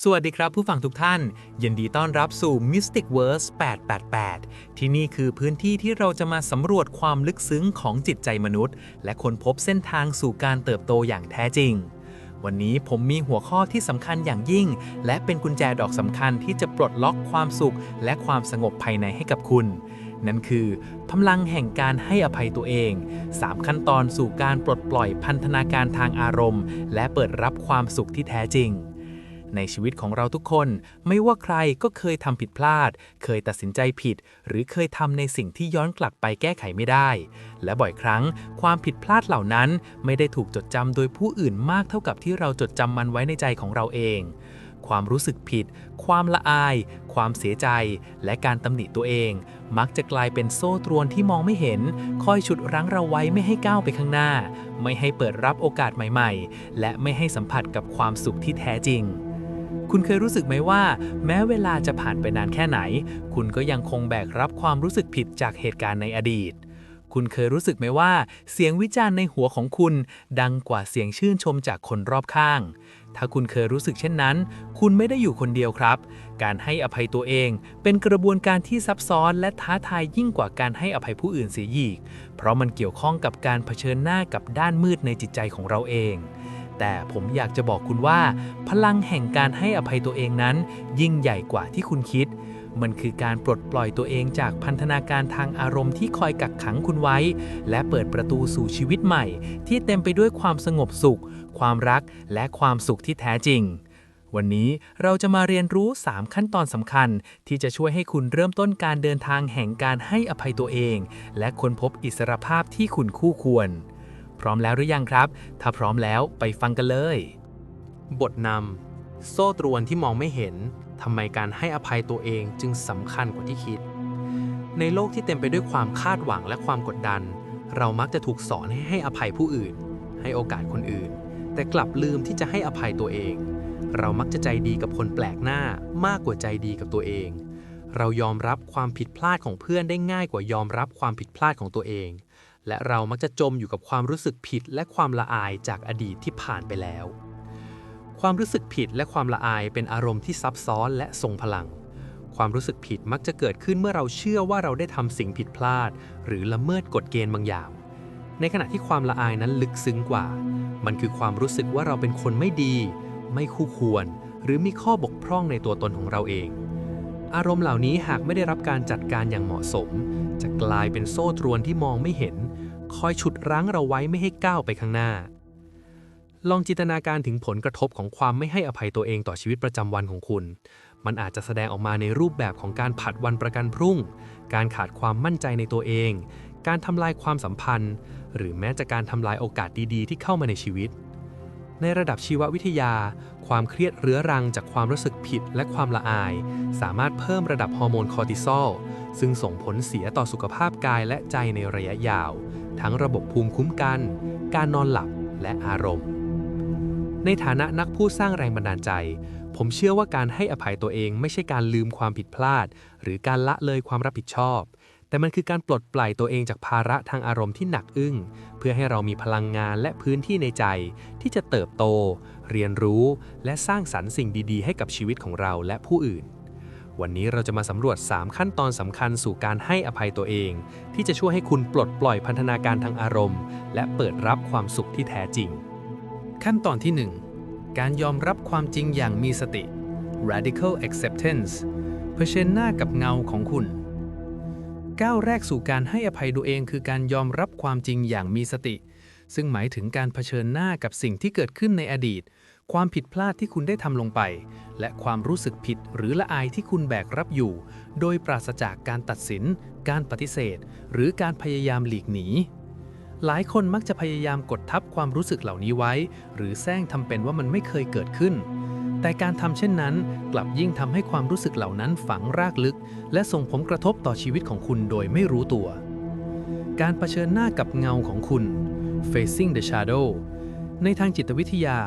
สวัสดีครับผู้ฟังทุกท่าน ยินดีต้อนรับสู่ Mystic Verse 888 ที่นี่คือพื้นที่ที่เราจะมาสำรวจความลึกซึ้งของจิตใจมนุษย์ และค้นพบเส้นทางสู่การเติบโตอย่างแท้จริง วันนี้ผมมีหัวข้อที่สำคัญอย่างยิ่ง และเป็นกุญแจดอกสำคัญที่จะปลดล็อกความสุข และความสงบภายในให้กับคุณ นั่นคือพลังแห่งการให้อภัยตัวเอง 3 ขั้นตอนสู่การปลดปล่อยพันธนาการทางอารมณ์ และเปิดรับความสุขที่แท้จริง ในชีวิตของเราทุกคน ไม่ว่าใครก็เคยทำผิดพลาด เคยตัดสินใจผิด หรือเคยทำในสิ่งที่ย้อนกลับไปแก้ไขไม่ได้ และบ่อยครั้ง ความผิดพลาดเหล่านั้น ไม่ได้ถูกจดจำโดยผู้อื่นมากเท่ากับที่เราจดจำมันไว้ในใจของเราเองความรู้สึกผิด ความละอาย ความเสียใจ และการตำหนิตัวเอง มักจะกลายเป็นโซ่ตรวนที่มองไม่เห็น คอยฉุดรั้งเราไว้ไม่ให้ก้าวไปข้างหน้า ไม่ให้เปิดรับโอกาสใหม่ ๆ และไม่ให้สัมผัสกับความสุขที่แท้จริง คุณเคยรู้สึกไหมว่า แม้เวลาจะผ่านไปนานแค่ไหน คุณก็ยังคงแบกรับความรู้สึกผิดจากเหตุการณ์ในอดีต คุณเคยรู้สึกไหมว่า เสียงวิจารณ์ในหัวของคุณ ดังกว่าเสียงชื่นชมจากคนรอบข้าง ถ้าคุณเคยรู้สึกเช่นนั้น คุณไม่ได้อยู่คนเดียวครับ การให้อภัยตัวเอง เป็นกระบวนการที่ซับซ้อนและท้าทายยิ่งกว่าการให้อภัยผู้อื่นเสียอีก เพราะมันเกี่ยวข้องกับการเผชิญหน้ากับด้านมืดในจิตใจของเราเอง แต่ผมอยากจะบอกคุณว่า พลังแห่งการให้อภัยตัวเองนั้น ยิ่งใหญ่กว่าที่คุณคิด มันคือการปลดปล่อยตัวเองจากพันธนาการทางอารมณ์ที่คอยกักขังคุณไว้ และเปิดประตูสู่ชีวิตใหม่ ที่เต็มไปด้วยความสงบสุข ความรักและความสุขที่แท้จริงวันนี้เราจะมาเรียนรู้ 3 ขั้นตอนสำคัญ ที่จะช่วยให้คุณเริ่มต้นการเดินทางแห่งการให้อภัยตัวเอง และค้นพบอิสรภาพที่คุณคู่ควร พร้อมแล้วหรือยังครับ ถ้าพร้อมแล้วไปฟังกันเลย บทนำ โซ่ตรวนที่มองไม่เห็นทำไมการให้อภัยตัวเองจึงสำคัญกว่าที่คิด ในโลกที่เต็มไปด้วยความคาดหวังและความกดดัน เรามักจะถูกสอนให้ให้อภัยผู้อื่น ให้โอกาสคนอื่น แต่กลับลืมที่จะให้อภัยตัวเอง เรามักจะใจดีกับคนแปลกหน้ามากกว่าใจดีกับตัวเอง เรายอมรับความผิดพลาดของเพื่อนได้ง่ายกว่ายอมรับความผิดพลาดของตัวเอง และเรามักจะจมอยู่กับความรู้สึกผิดและความละอายจากอดีตที่ผ่านไปแล้ว ความรู้สึกผิดและความละอายเป็นอารมณ์ที่ซับซ้อนและทรงพลัง ความรู้สึกผิดมักจะเกิดขึ้นเมื่อเราเชื่อว่าเราได้ทำสิ่งผิดพลาด หรือละเมิดกฎเกณฑ์บางอย่าง ในขณะที่ความละอายนั้นลึกซึ้งกว่า มันคือความรู้สึกว่าเราเป็นคนไม่ดี ไม่คู่ควร หรือมีข้อบกพร่องในตัวตนของเราเองอารมณ์เหล่านี้หากไม่ได้รับการจัดการอย่างเหมาะสม จะกลายเป็นโซ่ตรวนที่มองไม่เห็น คอยฉุดรั้งเราไว้ไม่ให้ก้าวไปข้างหน้า ลองจินตนาการถึงผลกระทบของความไม่ให้อภัยตัวเองต่อชีวิตประจำวันของคุณ มันอาจจะแสดงออกมาในรูปแบบของการผัดวันประกันพรุ่ง การขาดความมั่นใจในตัวเอง การทำลายความสัมพันธ์ หรือแม้แต่การทำลายโอกาสดีๆ ที่เข้ามาในชีวิตในระดับชีววิทยา ความเครียดเรื้อรังจากความรู้สึกผิดและความละอาย สามารถเพิ่มระดับฮอร์โมนคอร์ติซอล ซึ่งส่งผลเสียต่อสุขภาพกายและใจในระยะยาว ทั้งระบบภูมิคุ้มกัน การนอนหลับและอารมณ์ ในฐานะนักผู้สร้างแรงบันดาลใจ ผมเชื่อว่าการให้อภัยตัวเองไม่ใช่การลืมความผิดพลาด หรือการละเลยความรับผิดชอบ แต่มันคือการปลดปล่อยตัวเองจากภาระทางอารมณ์ที่หนักอึ้ง เพื่อให้เรามีพลังงานและพื้นที่ในใจ ที่จะเติบโต เรียนรู้ และสร้างสรรค์สิ่งดี ๆ ให้กับชีวิตของเราและผู้อื่น วันนี้เราจะมาสำรวจ 3 ขั้นตอนสำคัญสู่การให้อภัยตัวเอง ที่จะช่วยให้คุณปลดปล่อยพันธนาการทางอารมณ์ และเปิดรับความสุขที่แท้จริง ขั้นตอนที่ 1 การยอมรับความจริงอย่างมีสติ radical acceptance เผชิญหน้ากับเงาของคุณ ก้าวแรกสู่การให้อภัยตัวเองคือการยอมรับความจริงอย่างมีสติ ซึ่งหมายถึงการเผชิญหน้ากับสิ่งที่เกิดขึ้นในอดีต ความผิดพลาดที่คุณได้ทำลงไป และความรู้สึกผิดหรือละอายที่คุณแบกรับอยู่ โดยปราศจากการตัดสิน การปฏิเสธ หรือการพยายามหลีกหนี หลายคนมักจะพยายามกดทับความรู้สึกเหล่านี้ไว้ หรือแซงทำเป็นว่ามันไม่เคยเกิดขึ้น แต่การทำเช่นนั้น กลับยิ่งทำให้ความรู้สึกเหล่านั้นฝังรากลึก และส่งผลกระทบต่อชีวิตของคุณโดยไม่รู้ตัว การเผชิญหน้ากับเงาของคุณ facing the shadow ในทางจิตวิทยา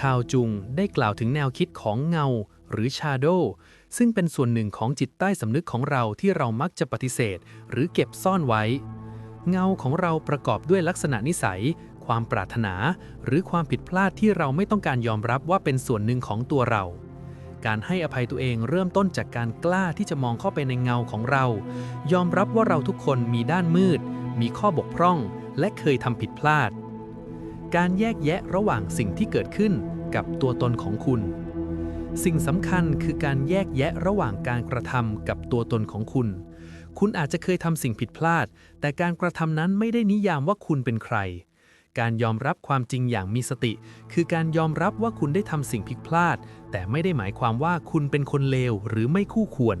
คาวจุงได้กล่าวถึงแนวคิดของเงา หรือ shadow ซึ่งเป็นส่วนหนึ่งของจิตใต้สำนึกของเราที่เรามักจะปฏิเสธ หรือเก็บซ่อนไว้ เงาของเราประกอบด้วยลักษณะนิสัย ความปรารถนา หรือความผิดพลาดที่เราไม่ต้องการยอมรับว่าเป็นส่วนหนึ่งของตัวเรา การให้อภัยตัวเองเริ่มต้นจากการกล้าที่จะมองเข้าไปในเงาของเรา ยอมรับว่าเราทุกคนมีด้านมืด มีข้อบกพร่อง และเคยทำผิดพลาด การแยกแยะระหว่างสิ่งที่เกิดขึ้นกับตัวตนของคุณ สิ่งสำคัญคือการแยกแยะระหว่างการกระทำกับตัวตนของคุณ คุณอาจจะเคยทำสิ่งผิดพลาด แต่การกระทำนั้นไม่ได้นิยามว่าคุณเป็นใคร การยอมรับความจริงอย่างมีสติ คือการยอมรับว่าคุณได้ทำสิ่งผิดพลาด แต่ไม่ได้หมายความว่าคุณเป็นคนเลวหรือไม่คู่ควร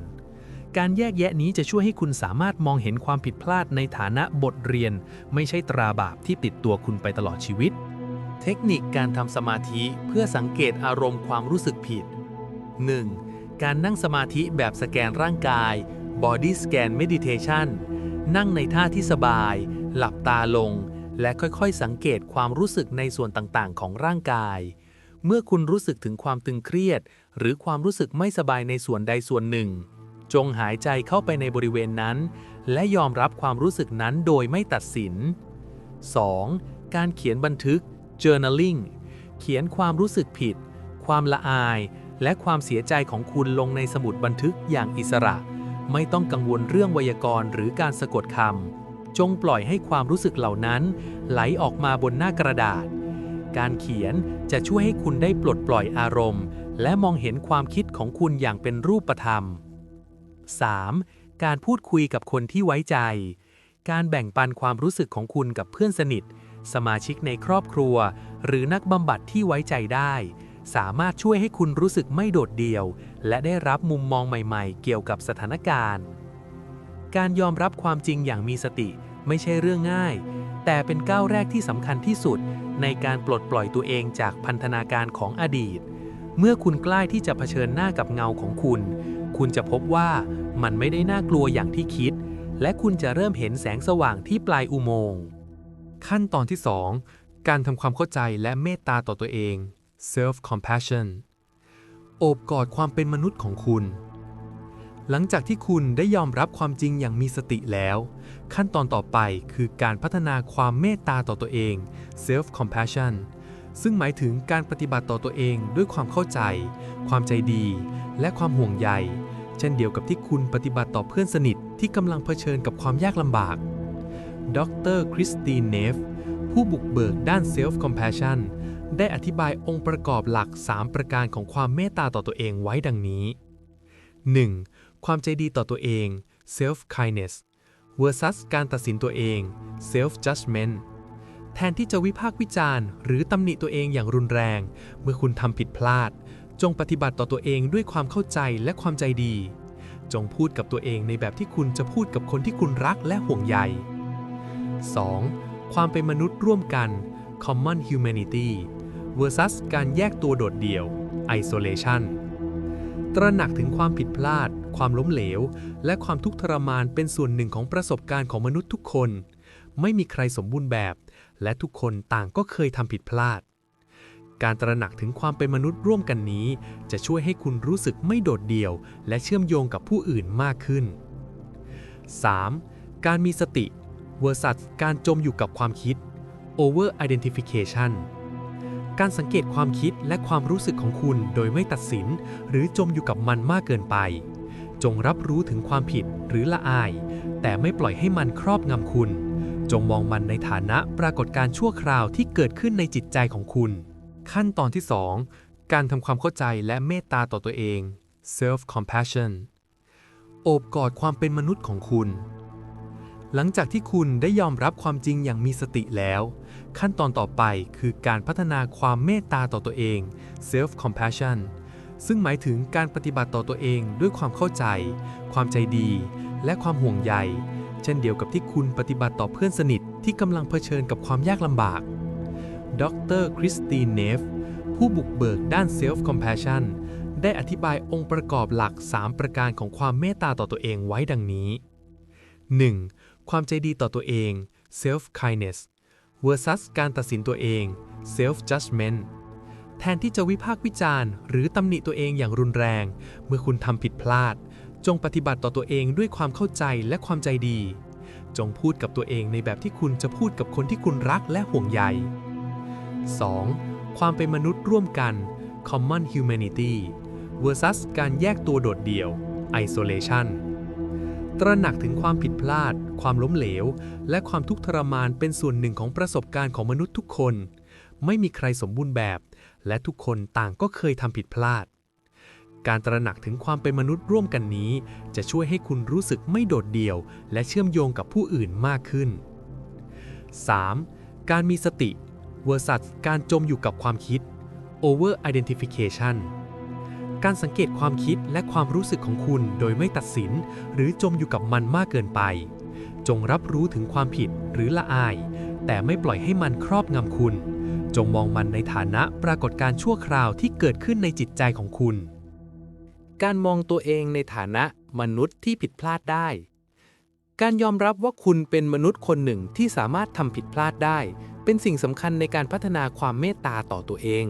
การแยกแยะนี้จะช่วยให้คุณสามารถมองเห็นความผิดพลาดในฐานะบทเรียน ไม่ใช่ตราบาปที่ติดตัวคุณไปตลอดชีวิต เทคนิคการทำสมาธิเพื่อสังเกตอารมณ์ความรู้สึกผิด 1. การนั่งสมาธิแบบสแกนร่างกาย Body Scan Meditation นั่งในท่าที่สบาย หลับตาลง และค่อยๆ สังเกตความรู้สึกในส่วนต่างๆ ของร่างกาย เมื่อคุณรู้สึกถึงความตึงเครียด หรือความรู้สึกไม่สบายในส่วนใดส่วนหนึ่ง จงหายใจเข้าไปในบริเวณนั้น และยอมรับความรู้สึกนั้นโดยไม่ตัดสิน 2. การเขียนบันทึก journaling เขียนความรู้สึกผิด ความละอาย และความเสียใจของคุณลงในสมุดบันทึกอย่างอิสระ ไม่ต้องกังวลเรื่องไวยากรณ์หรือการสะกดคำ จงปล่อยให้ความรู้สึกเหล่านั้น ไหลออกมาบนหน้ากระดาษ การเขียนจะช่วยให้คุณได้ปลดปล่อยอารมณ์ และมองเห็นความคิดของคุณอย่างเป็นรูปธรรม 3. การพูดคุยกับคนที่ไว้ใจ การแบ่งปันความรู้สึกของคุณกับเพื่อนสนิท สมาชิกในครอบครัว หรือนักบำบัดที่ไว้ใจได้ สามารถช่วยให้คุณรู้สึกไม่โดดเดี่ยว และได้รับมุมมองใหม่ๆ เกี่ยวกับสถานการณ์ การยอมรับความจริงอย่างมีสติไม่ใช่เรื่องง่าย แต่เป็นก้าวแรกที่สำคัญที่สุด ในการปลดปล่อยตัวเองจากพันธนาการของอดีต เมื่อคุณกล้าที่จะเผชิญหน้ากับเงาของคุณ คุณจะพบว่ามันไม่ได้น่ากลัวอย่างที่คิด และคุณจะเริ่มเห็นแสงสว่างที่ปลายอุโมงค์ขั้นตอนที่ 2 การทำความเข้าใจและเมตตาต่อตัวเอง self compassion โอบกอดความเป็นมนุษย์ของคุณ หลังจากที่คุณได้ยอมรับความจริงอย่างมีสติแล้ว ขั้นตอนต่อไปคือการพัฒนาความเมตตาต่อตัวเอง self compassion ซึ่งหมายถึงการปฏิบัติต่อตัวเองด้วยความเข้าใจ ความใจดี และความห่วงใย เช่นเดียวกับที่คุณปฏิบัติต่อเพื่อนสนิทที่กำลังเผชิญกับความยากลำบาก ดรคริสตินเนฟ ผู้บุกเบิกด้าน Self Compassion ได้อธิบายองค์ประกอบหลัก 3 ประการของความเมตตาต่อตัวเองไว้ดังนี้ 1. ความใจดีต่อตัวเอง Self Kindness versus การตัดสินตัวเอง Self Judgment แทนที่จะวิพากษ์วิจารณ์ หรือตำหนิตัวเองอย่างรุนแรง เมื่อคุณทำผิดพลาด จงปฏิบัติต่อตัวเองด้วยความเข้าใจและความใจดี จงพูดกับตัวเองในแบบที่คุณจะพูดกับคนที่คุณรักและห่วงใย 2. ความเป็นมนุษย์ร่วมกัน common humanity versus การแยกตัวโดดเดี่ยว isolation ตระหนักถึงความผิดพลาด ความล้มเหลว และความทุกข์ทรมานเป็นส่วนหนึ่งของประสบการณ์ของมนุษย์ทุกคน ไม่มีใครสมบูรณ์แบบ และทุกคนต่างก็เคยทำผิดพลาด การตระหนักถึงความเป็นมนุษย์ร่วมกันนี้ จะช่วยให้คุณรู้สึกไม่โดดเดี่ยว และเชื่อมโยงกับผู้อื่นมากขึ้น 3. การมีสติ versus การจมอยู่กับความคิด over identification การสังเกตความคิดและความรู้สึกของคุณโดยไม่ตัดสิน หรือจมอยู่กับมันมากเกินไป จงรับรู้ถึงความผิดหรือละอาย แต่ไม่ปล่อยให้มันครอบงำคุณ จงมองมันในฐานะปรากฏการณ์ชั่วคราวที่เกิดขึ้นในจิตใจของคุณ ขั้นตอนที่ 2 การทำความเข้าใจและเมตตาต่อตัวเอง self compassion โอบกอดความเป็นมนุษย์ของคุณ หลังจากที่คุณได้ยอมรับความจริงอย่างมีสติแล้ว ขั้นตอนต่อไปคือการพัฒนาความเมตตาต่อตัวเอง self compassion ซึ่งหมายถึงการปฏิบัติต่อตัวเองด้วยความเข้าใจ ความใจดี และความห่วงใย เช่นเดียวกับที่คุณปฏิบัติต่อเพื่อนสนิทที่กำลังเผชิญกับความยากลำบาก ดรคริสตินเนฟ ผู้บุกเบิกด้าน self compassion ได้อธิบายองค์ประกอบหลัก 3 ประการของความเมตตาต่อตัวเองไว้ดังนี้ 1. ความใจดีต่อตัวเอง self kindness versus การตัดสินตัวเอง self judgment แทนที่จะวิพากษ์วิจารณ์ หรือตำหนิตัวเองอย่างรุนแรง เมื่อคุณทำผิดพลาด จงปฏิบัติต่อตัวเองด้วยความเข้าใจและความใจดี จงพูดกับตัวเองในแบบที่คุณจะพูดกับคนที่คุณรักและห่วงใย 2. ความเป็นมนุษย์ร่วมกัน common humanity versus การแยกตัวโดดเดี่ยว isolation ตระหนักถึงความผิดพลาด ความล้มเหลว และความทุกข์ทรมานเป็นส่วนหนึ่งของประสบการณ์ของมนุษย์ทุกคน ไม่มีใครสมบูรณ์แบบ และทุกคนต่างก็เคยทำผิดพลาด การตระหนักถึงความเป็นมนุษย์ร่วมกันนี้ จะช่วยให้คุณรู้สึกไม่โดดเดี่ยว และเชื่อมโยงกับผู้อื่นมากขึ้น 3. การมีสติ versus การจมอยู่กับความคิด over identification การสังเกตความคิดและความรู้สึกของคุณโดยไม่ตัดสิน หรือจมอยู่กับมันมากเกินไป จงรับรู้ถึงความผิดหรือละอาย แต่ไม่ปล่อยให้มันครอบงำคุณ จงมองมันในฐานะปรากฏการ์ชั่วคราวที่เกิดขึ้นในจิตใจของคุณ การมองตัวเองในฐานะมนุษย์ที่ผิดพลาดได้ การยอมรับว่าคุณเป็นมนุษย์คนหนึ่งที่สามารถทำผิดพลาดได้ เป็นสิ่งสำคัญในการพัฒนาความเมตตาต่อตัวเอง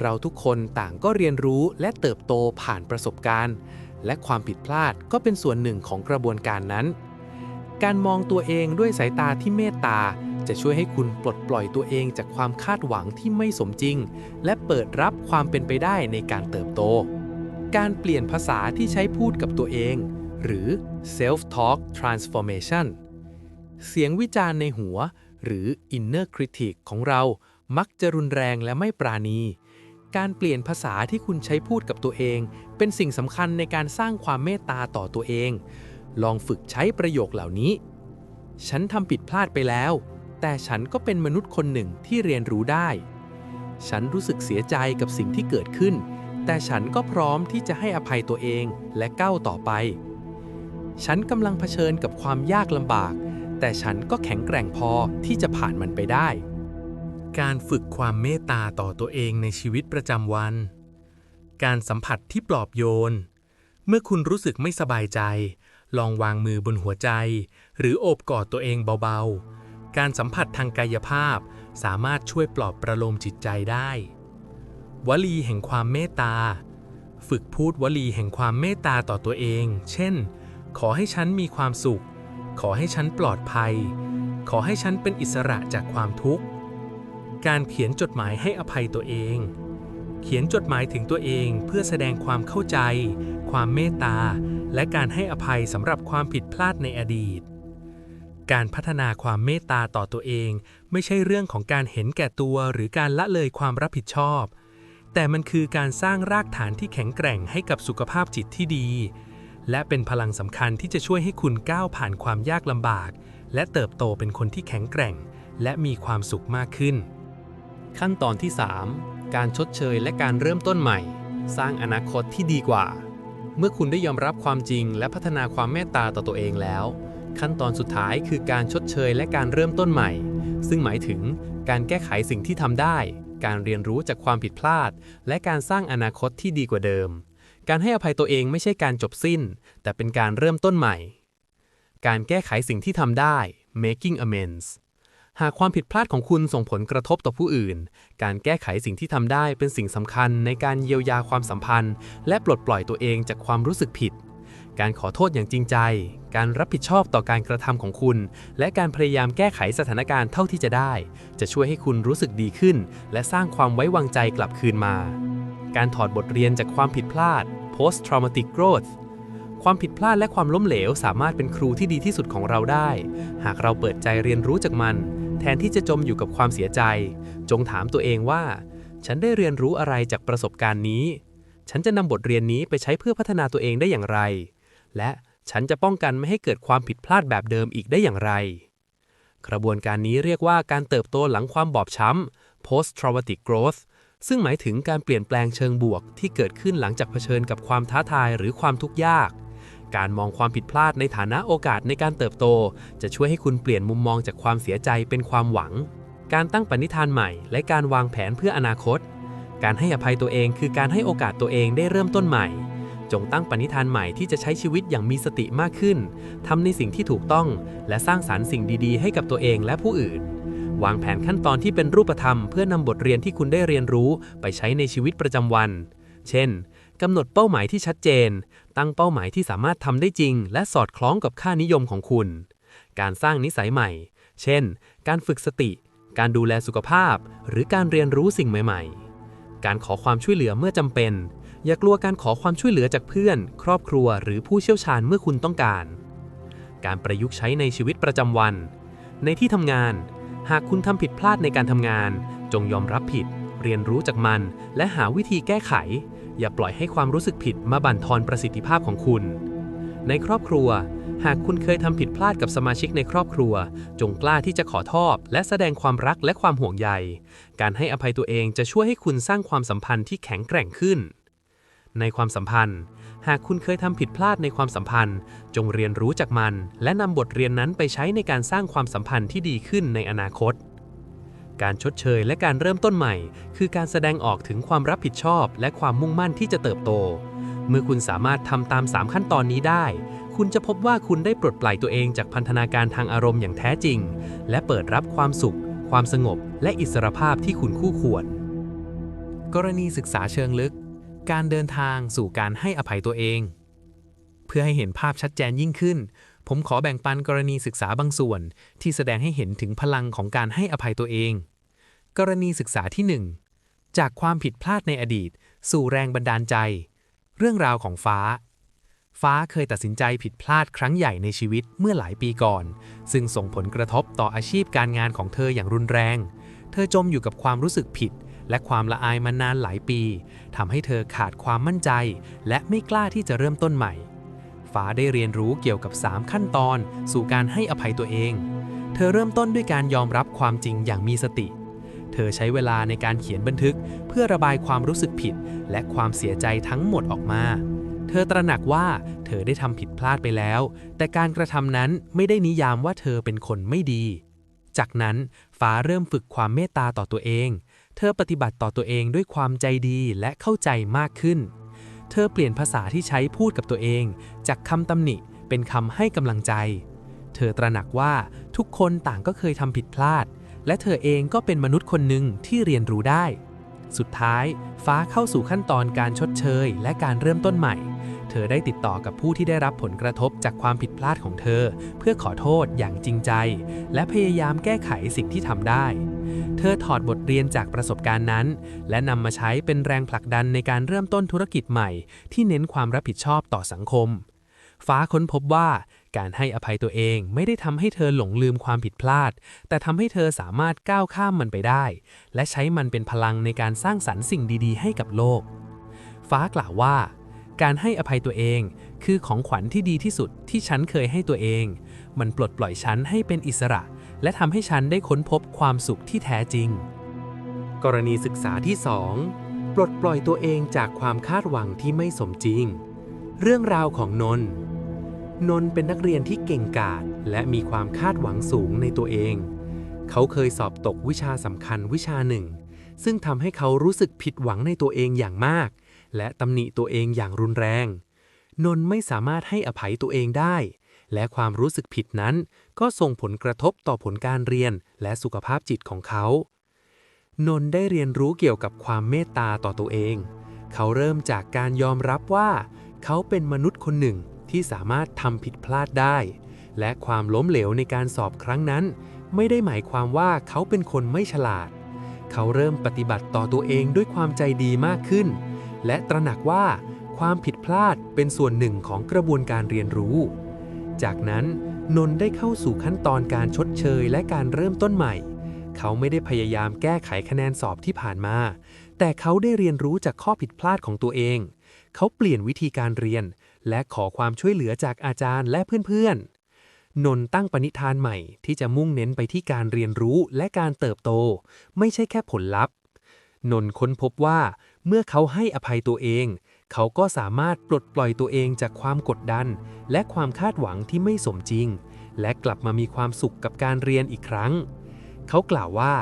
เราทุกคนต่างก็เรียนรู้และเติบโตผ่านประสบการณ์ และความผิดพลาดก็เป็นส่วนหนึ่งของกระบวนการนั้น การมองตัวเองด้วยสายตาที่เมตตาจะช่วยให้คุณปลดปล่อยตัวเองจากความคาดหวังที่ไม่สมจริง และเปิดรับความเป็นไปได้ในการเติบโต การเปลี่ยนภาษาที่ใช้พูดกับตัวเอง หรือ self talk transformation เสียงวิจารณ์ในหัว หรือ inner critic ของเรามักจะรุนแรงและไม่ปราณี การเปลี่ยนภาษาที่คุณใช้พูดกับตัวเอง เป็นสิ่งสำคัญในการสร้างความเมตตาต่อตัวเอง ลองฝึกใช้ประโยคเหล่านี้ ฉันทำผิดพลาดไปแล้ว แต่ฉันก็เป็นมนุษย์คนหนึ่งที่เรียนรู้ได้ ฉันรู้สึกเสียใจกับสิ่งที่เกิดขึ้น แต่ฉันก็พร้อมที่จะให้อภัยตัวเองและก้าวต่อไป ฉันกำลังเผชิญกับความยากลำบาก แต่ฉันก็แข็งแกร่งพอที่จะผ่านมันไปได้ การฝึกความเมตตาต่อตัวเองในชีวิตประจำวัน การสัมผัสที่ปลอบโยน เมื่อคุณรู้สึกไม่สบายใจ ลองวางมือบนหัวใจ หรือโอบกอดตัวเองเบาๆ การสัมผัสทางกายภาพสามารถช่วยปลอบประโลมจิตใจได้ วลีแห่งความเมตตา ฝึกพูดวลีแห่งความเมตตาต่อตัวเอง เช่น ขอให้ฉันมีความสุข ขอให้ฉันปลอดภัย ขอให้ฉันเป็นอิสระจากความทุกข์ การเขียนจดหมายให้อภัยตัวเอง เขียนจดหมายถึงตัวเองเพื่อแสดงความเข้าใจ ความเมตตา และการให้อภัยสำหรับความผิดพลาดในอดีต การพัฒนาความเมตตาต่อตัวเอง ไม่ใช่เรื่องของการเห็นแก่ตัวหรือการละเลยความรับผิดชอบ แต่มันคือการสร้างรากฐานที่แข็งแกร่งให้กับสุขภาพจิตที่ดี และเป็นพลังสำคัญที่จะช่วยให้คุณก้าวผ่านความยากลำบาก และเติบโตเป็นคนที่แข็งแกร่ง และมีความสุขมากขึ้น ขั้นตอนที่ 3 การชดเชยและการเริ่มต้นใหม่ สร้างอนาคตที่ดีกว่า เมื่อคุณได้ยอมรับความจริง และพัฒนาความเมตตาต่อตัวเองแล้ว ขั้นตอนสุดท้ายคือการชดเชยและการเริ่มต้นใหม่ ซึ่งหมายถึงการแก้ไขสิ่งที่ทำได้ การเรียนรู้จากความผิดพลาด และการสร้างอนาคตที่ดีกว่าเดิม การให้อภัยตัวเองไม่ใช่การจบสิ้น แต่เป็นการเริ่มต้นใหม่ การแก้ไขสิ่งที่ทำได้ making amends หากความผิดพลาดของคุณส่งผลกระทบต่อผู้อื่น การแก้ไขสิ่งที่ทำได้เป็นสิ่งสำคัญในการเยียวยาความสัมพันธ์ และปลดปล่อยตัวเองจากความรู้สึกผิด การขอโทษอย่างจริงใจ การรับผิดชอบต่อการกระทำของคุณ และการพยายามแก้ไขสถานการณ์เท่าที่จะได้ จะช่วยให้คุณรู้สึกดีขึ้น และสร้างความไว้วางใจกลับคืนมา การถอดบทเรียนจากความผิดพลาด post traumatic growth ความผิดพลาดและความล้มเหลวสามารถเป็นครูที่ดีที่สุดของเราได้ หากเราเปิดใจเรียนรู้จากมัน แทนที่จะจมอยู่กับความเสียใจ จงถามตัวเองว่า ฉันได้เรียนรู้อะไรจากประสบการณ์นี้ ฉันจะนำบทเรียนนี้ไปใช้เพื่อพัฒนาตัวเองได้อย่างไร และฉันจะป้องกันไม่ให้เกิดความผิดพลาดแบบเดิมอีกได้อย่างไร กระบวนการนี้เรียกว่าการเติบโตหลังความบอบช้ำ post traumatic growth ซึ่งหมายถึงการเปลี่ยนแปลงเชิงบวกที่เกิดขึ้นหลังจากเผชิญกับความท้าทายหรือความทุกข์ยาก การมองความผิดพลาดในฐานะโอกาสในการเติบโต จะช่วยให้คุณเปลี่ยนมุมมองจากความเสียใจเป็นความหวัง การตั้งปณิธานใหม่ และการวางแผนเพื่ออนาคต การให้อภัยตัวเองคือการให้โอกาสตัวเองได้เริ่มต้นใหม่ จงตั้งปณิธานใหม่ที่จะใช้ชีวิตอย่างมีสติมากขึ้น ทำในสิ่งที่ถูกต้อง และสร้างสารรค์สิ่งดีๆ ให้กับตัวเองและผู้อื่น วางแผนขั้นตอนที่เป็นรูปธรรม เพื่อนำบทเรียนที่คุณได้เรียนรู้ไปใช้ในชีวิตประจำวัน เช่นกำหนดเป้าหมายที่ชัดเจน ตั้งเป้าหมายที่สามารถทำได้จริง และสอดคล้องกับค่านิยมของคุณ การสร้างนิสัยใหม่ เช่น การฝึกสติ การดูแลสุขภาพ หรือการเรียนรู้สิ่งใหม่ ๆ การขอความช่วยเหลือเมื่อจำเป็น อย่ากลัวการขอความช่วยเหลือจากเพื่อน ครอบครัวหรือผู้เชี่ยวชาญเมื่อคุณต้องการ การประยุกต์ใช้ในชีวิตประจำวัน ในที่ทำงาน หากคุณทำผิดพลาดในการทำงาน จงยอมรับผิด เรียนรู้จากมัน และหาวิธีแก้ไข อย่าปล่อยให้ความรู้สึกผิดมาบั่นทอนประสิทธิภาพของคุณ ในครอบครัว หากคุณเคยทำผิดพลาดกับสมาชิกในครอบครัว จงกล้าที่จะขอโทษและแสดงความรักและความห่วงใย การให้อภัยตัวเองจะช่วยให้คุณสร้างความสัมพันธ์ที่แข็งแกร่งขึ้น ในความสัมพันธ์ หากคุณเคยทำผิดพลาดในความสัมพันธ์ จงเรียนรู้จากมัน และนำบทเรียนนั้นไปใช้ในการสร้างความสัมพันธ์ที่ดีขึ้นในอนาคต การชดเชยและการเริ่มต้นใหม่ คือการแสดงออกถึงความรับผิดชอบ และความมุ่งมั่นที่จะเติบโต เมื่อคุณสามารถทำตาม 3 ขั้นตอนนี้ได้ คุณจะพบว่าคุณได้ปลดปล่อยตัวเองจากพันธนาการทางอารมณ์อย่างแท้จริง และเปิดรับความสุข ความสงบ และอิสรภาพที่คุณคู่ควร กรณีศึกษาเชิงลึก การเดินทางสู่การให้อภัยตัวเอง เพื่อให้เห็นภาพชัดเจนยิ่งขึ้น ผมขอแบ่งปันกรณีศึกษาบางส่วน ที่แสดงให้เห็นถึงพลังของการให้อภัยตัวเอง กรณีศึกษาที่ 1 จากความผิดพลาดในอดีต สู่แรงบันดาลใจ เรื่องราวของฟ้า ฟ้าเคยตัดสินใจผิดพลาดครั้งใหญ่ในชีวิตเมื่อหลายปีก่อน ซึ่งส่งผลกระทบต่ออาชีพการงานของเธออย่างรุนแรง เธอจมอยู่กับความรู้สึกผิด และความละอายมานานหลายปีทำให้เธอขาดความมั่นใจ และไม่กล้าที่จะเริ่มต้นใหม่ ฟ้าได้เรียนรู้เกี่ยวกับ 3 ขั้นตอน สู่การให้อภัยตัวเอง เธอเริ่มต้นด้วยการยอมรับความจริงอย่างมีสติ เธอใช้เวลาในการเขียนบันทึก เพื่อระบายความรู้สึกผิด และความเสียใจทั้งหมดออกมา เธอตระหนักว่าเธอได้ทำผิดพลาดไปแล้ว แต่การกระทำนั้นไม่ได้นิยามว่าเธอเป็นคนไม่ดีจากนั้นฟ้าเริ่มฝึกความเมตตาต่อตัวเอง เธอปฏิบัติต่อตัวเองด้วยความใจดีและเข้าใจมากขึ้น เธอเปลี่ยนภาษาที่ใช้พูดกับตัวเอง จากคำตำหนิเป็นคำให้กำลังใจ เธอตระหนักว่าทุกคนต่างก็เคยทำผิดพลาด และเธอเองก็เป็นมนุษย์คนหนึ่งที่เรียนรู้ได้ สุดท้ายฟ้าเข้าสู่ขั้นตอนการชดเชย และการเริ่มต้นใหม่ เธอได้ติดต่อกับผู้ที่ได้รับผลกระทบจากความผิดพลาดของเธอ เพื่อขอโทษอย่างจริงใจ และพยายามแก้ไขสิ่งที่ทำได้ เธอถอดบทเรียนจากประสบการณ์นั้น และนำมาใช้เป็นแรงผลักดันในการเริ่มต้นธุรกิจใหม่ ที่เน้นความรับผิดชอบต่อสังคม ฟ้าค้นพบว่าการให้อภัยตัวเองไม่ได้ทำให้เธอหลงลืมความผิดพลาด แต่ทำให้เธอสามารถก้าวข้ามมันไปได้ และใช้มันเป็นพลังในการสร้างสรรค์สิ่งดี ๆ ให้กับโลก ฟ้ากล่าวว่า การให้อภัยตัวเอง คือของขวัญที่ดีที่สุดที่ฉันเคยให้ตัวเอง มันปลดปล่อยฉันให้เป็นอิสระ และทำให้ฉันได้ค้นพบความสุขที่แท้จริง กรณีศึกษาที่ 2 ปลดปล่อยตัวเองจากความคาดหวังที่ไม่สมจริง เรื่องราวของนนท์นนท์เป็นนักเรียนที่เก่งกาจและมีความคาดหวังสูงในตัวเอง เขาเคยสอบตกวิชาสำคัญวิชาหนึ่ง ซึ่งทำให้เขารู้สึกผิดหวังในตัวเองอย่างมาก และตำหนิตัวเองอย่างรุนแรง นนท์ไม่สามารถให้อภัยตัวเองได้ และความรู้สึกผิดนั้น ก็ส่งผลกระทบต่อผลการเรียนและสุขภาพจิตของเขา นนท์ได้เรียนรู้เกี่ยวกับความเมตตาต่อตัวเอง เขาเริ่มจากการยอมรับว่า เขาเป็นมนุษย์คนหนึ่งที่สามารถทำผิดพลาดได้ และความล้มเหลวในการสอบครั้งนั้น ไม่ได้หมายความว่าเขาเป็นคนไม่ฉลาด เขาเริ่มปฏิบัติต่อตัวเองด้วยความใจดีมากขึ้น และตระหนักว่าความผิดพลาดเป็นส่วนหนึ่งของกระบวนการเรียนรู้ จากนั้นนนท์ได้เข้าสู่ขั้นตอนการชดเชยและการเริ่มต้นใหม่ เขาไม่ได้พยายามแก้ไขคะแนนสอบที่ผ่านมา แต่เขาได้เรียนรู้จากข้อผิดพลาดของตัวเอง เขาเปลี่ยนวิธีการเรียน และขอความช่วยเหลือจากอาจารย์และเพื่อนๆ นนท์ตั้งปณิธานใหม่ที่จะมุ่งเน้นไปที่การเรียนรู้และการเติบโต ไม่ใช่แค่ผลลัพธ์ นนท์ค้นพบว่า เมื่อเขาให้อภัยตัวเอง เขาก็สามารถปลดปล่อยตัวเองจากความกดดัน และความคาดหวังที่ไม่สมจริง และกลับมามีความสุขกับการเรียนอีกครั้ง เขากล่าวว่า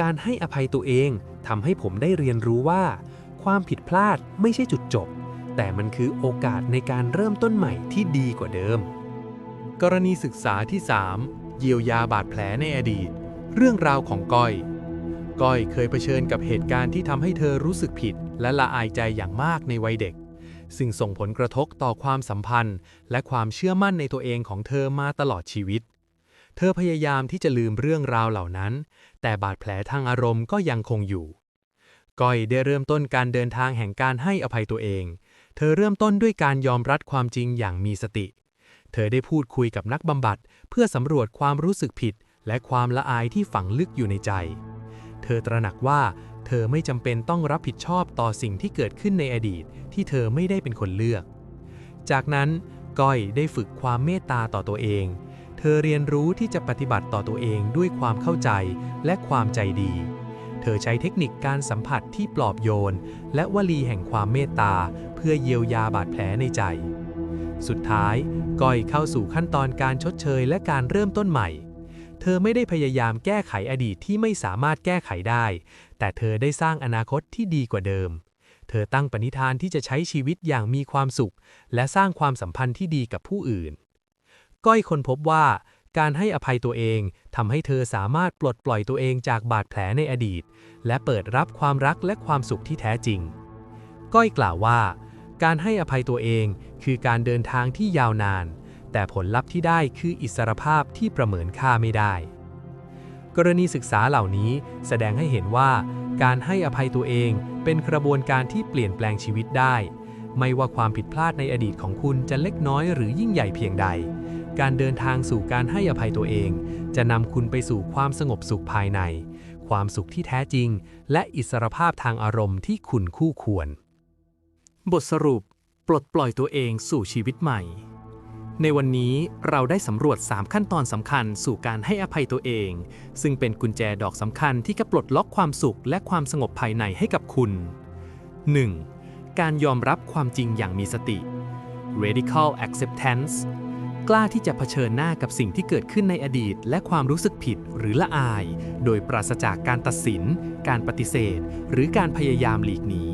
การให้อภัยตัวเองทำให้ผมได้เรียนรู้ว่า ความผิดพลาดไม่ใช่จุดจบ แต่มันคือโอกาสในการเริ่มต้นใหม่ที่ดีกว่าเดิม กรณีศึกษาที่ 3 เยียวยาบาดแผลในอดีต เรื่องราวของก้อย ก้อยเคยเผชิญกับเหตุการณ์ที่ทำให้เธอรู้สึกผิด และละอายใจอย่างมากในวัยเด็ก ซึ่งส่งผลกระทบต่อความสัมพันธ์ และความเชื่อมั่นในตัวเองของเธอมาตลอดชีวิต เธอพยายามที่จะลืมเรื่องราวเหล่านั้น แต่บาดแผลทางอารมณ์ก็ยังคงอยู่ ก้อยได้เริ่มต้นการเดินทางแห่งการให้อภัยตัวเอง เธอเริ่มต้นด้วยการยอมรับความจริงอย่างมีสติ เธอได้พูดคุยกับนักบำบัด เพื่อสำรวจความรู้สึกผิด และความละอายที่ฝังลึกอยู่ในใจ ธอตระหนักว่าเธอไม่จำเป็นต้องรับผิดชอบต่อสิ่งที่เกิดขึ้นในอดีตที่เธอไม่ได้เป็นคนเลือก จากนั้นก้อยได้ฝึกความเมตตาต่อตัวเอง เธอเรียนรู้ที่จะปฏิบัติต่อตัวเองด้วยความเข้าใจและความใจดี เธอใช้เทคนิคการสัมผัสที่ปลอบโยน และวลีแห่งความเมตตาเพื่อเยียวยาบาดแผลในใจ สุดท้ายก้อยเข้าสู่ขั้นตอนการชดเชยและการเริ่มต้นใหม่ เธอไม่ได้พยายามแก้ไขอดีตที่ไม่สามารถแก้ไขได้ แต่เธอได้สร้างอนาคตที่ดีกว่าเดิม เธอตั้งปณิธานที่จะใช้ชีวิตอย่างมีความสุข และสร้างความสัมพันธ์ที่ดีกับผู้อื่น ก้อยคนพบว่า การให้อภัยตัวเองทำให้เธอสามารถปลดปล่อยตัวเองจากบาดแผลในอดีต และเปิดรับความรักและความสุขที่แท้จริง ก้อยกล่าวว่า การให้อภัยตัวเองคือการเดินทางที่ยาวนาน แต่ผลลัพธ์ที่ได้คืออิสรภาพที่ประเมินค่าไม่ได้ กรณีศึกษาเหล่านี้แสดงให้เห็นว่า การให้อภัยตัวเองเป็นกระบวนการที่เปลี่ยนแปลงชีวิตได้ ไม่ว่าความผิดพลาดในอดีตของคุณจะเล็กน้อยหรือยิ่งใหญ่เพียงใด การเดินทางสู่การให้อภัยตัวเอง จะนำคุณไปสู่ความสงบสุขภายใน ความสุขที่แท้จริง และอิสรภาพทางอารมณ์ที่คุณคู่ควร บทสรุป ปลดปล่อยตัวเองสู่ชีวิตใหม่ ในวันนี้เราได้สำรวจ 3 ขั้นตอนสำคัญสู่การให้อภัยตัวเอง ซึ่งเป็นกุญแจดอกสำคัญที่จะปลดล็อกความสุขและความสงบภายในให้กับคุณ 1. การยอมรับความจริงอย่างมีสติ radical acceptance กล้าที่จะเผชิญหน้ากับสิ่งที่เกิดขึ้นในอดีต และความรู้สึกผิดหรือละอาย โดยปราศจากการตัดสิน การปฏิเสธ หรือการพยายามหลีกหนี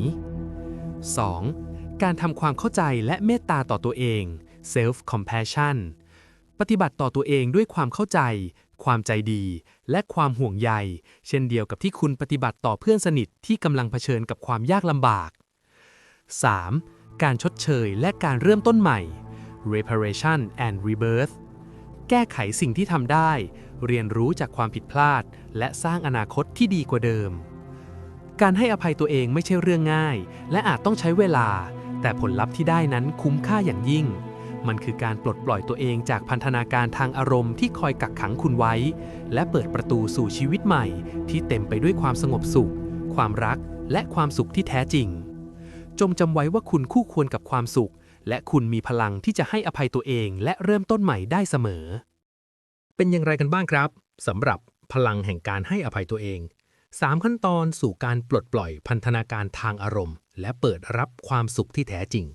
2. การทำความเข้าใจและเมตตาต่อตัวเอง self compassion ปฏิบัติต่อตัวเองด้วยความเข้าใจ ความใจดี และความห่วงใย เช่นเดียวกับที่คุณปฏิบัติต่อเพื่อนสนิทที่กำลังเผชิญกับความยากลำบาก 3. การชดเชยและการเริ่มต้นใหม่ reparation and rebirth แก้ไขสิ่งที่ทำได้ เรียนรู้จากความผิดพลาด และสร้างอนาคตที่ดีกว่าเดิม การให้อภัยตัวเองไม่ใช่เรื่องง่าย และอาจต้องใช้เวลา แต่ผลลัพธ์ที่ได้นั้นคุ้มค่าอย่างยิ่ง มันคือการปลดปล่อยตัวเองจากพันธนาการทางอารมณ์ที่คอยกักขังคุณไว้ และเปิดประตูสู่ชีวิตใหม่ ที่เต็มไปด้วยความสงบสุข ความรัก และความสุขที่แท้จริง จงจำไว้ว่าคุณคู่ควรกับความสุข และคุณมีพลังที่จะให้อภัยตัวเอง และเริ่มต้นใหม่ได้เสมอ เป็นอย่างไรกันบ้างครับสำหรับพลังแห่งการให้อภัยตัวเอง 3 ขั้นตอนสู่การปลดปล่อยพันธนาการทางอารมณ์ และเปิดรับความสุขที่แท้จริง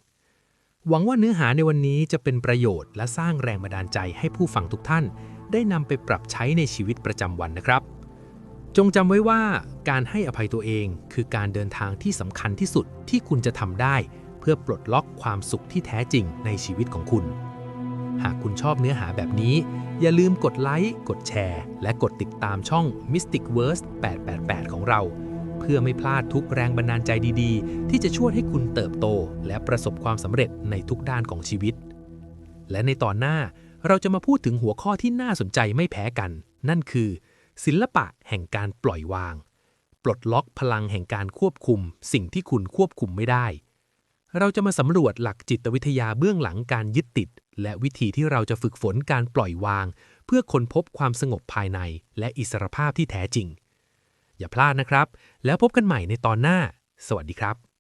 หวังว่าเนื้อหาในวันนี้จะเป็นประโยชน์และสร้างแรงบันดาลใจให้ผู้ฟังทุกท่าน ได้นำไปปรับใช้ในชีวิตประจำวันนะครับ จงจำไว้ว่าการให้อภัยตัวเองคือการเดินทางที่สำคัญที่สุดที่คุณจะทำได้ เพื่อปลดล็อกความสุขที่แท้จริงในชีวิตของคุณ หากคุณชอบเนื้อหาแบบนี้ อย่าลืมกดไลค์ กดแชร์ และกดติดตามช่อง Mystic Verse 888 ของเรา เพื่อไม่พลาดทุกแรงบันดาลใจดีๆ ที่จะช่วยให้คุณเติบโต และประสบความสำเร็จในทุกด้านของชีวิต และในตอนหน้าเราจะมาพูดถึงหัวข้อที่น่าสนใจไม่แพ้กัน นั่นคือ ศิลปะแห่งการปล่อยวาง ปลดล็อกพลังแห่งการควบคุม สิ่งที่คุณควบคุมไม่ได้ เราจะมาสำรวจหลักจิตวิทยาเบื้องหลังการยึดติด และวิธีที่เราจะฝึกฝนการปล่อยวาง เพื่อค้นพบความสงบภายในและอิสรภาพที่แท้จริง อย่าพลาดนะครับ แล้วพบกันใหม่ในตอนหน้า สวัสดีครับ